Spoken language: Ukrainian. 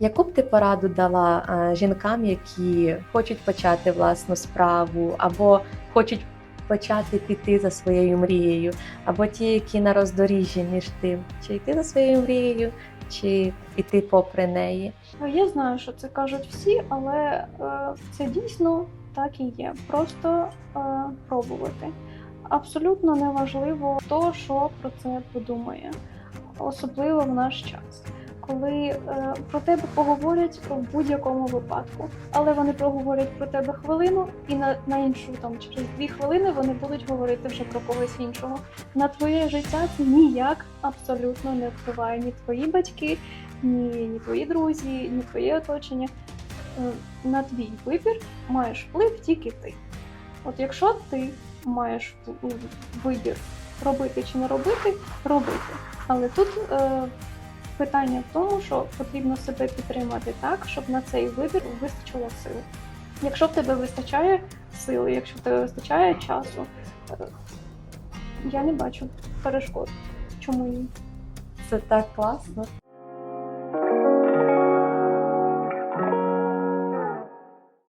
Яку б ти пораду дала е, жінкам, які хочуть почати власну справу, або хочуть почати піти за своєю мрією, або ті, які на роздоріжжі між тим, чи йти за своєю мрією, чи піти попри неї? Я знаю, що це кажуть всі, але е, це дійсно так і є. Просто е, пробувати. Абсолютно неважливо то, що про це подумає, особливо в наш час, коли е, про тебе поговорять в будь-якому випадку, але вони проговорять про тебе хвилину, і на, на іншу там через дві хвилини вони будуть говорити вже про когось іншого. На твоє життя це ніяк абсолютно не впливає ні твої батьки, ні, ні твої друзі, ні твоє оточення. Е, На твій вибір маєш вплив тільки ти. От якщо ти маєш вибір робити чи не робити, робити. Але тут е, питання в тому, що потрібно себе підтримати так, щоб на цей вибір вистачило сил. Якщо в тебе вистачає сили, якщо в тебе вистачає часу, е, я не бачу перешкод. Чому ні? Це так класно.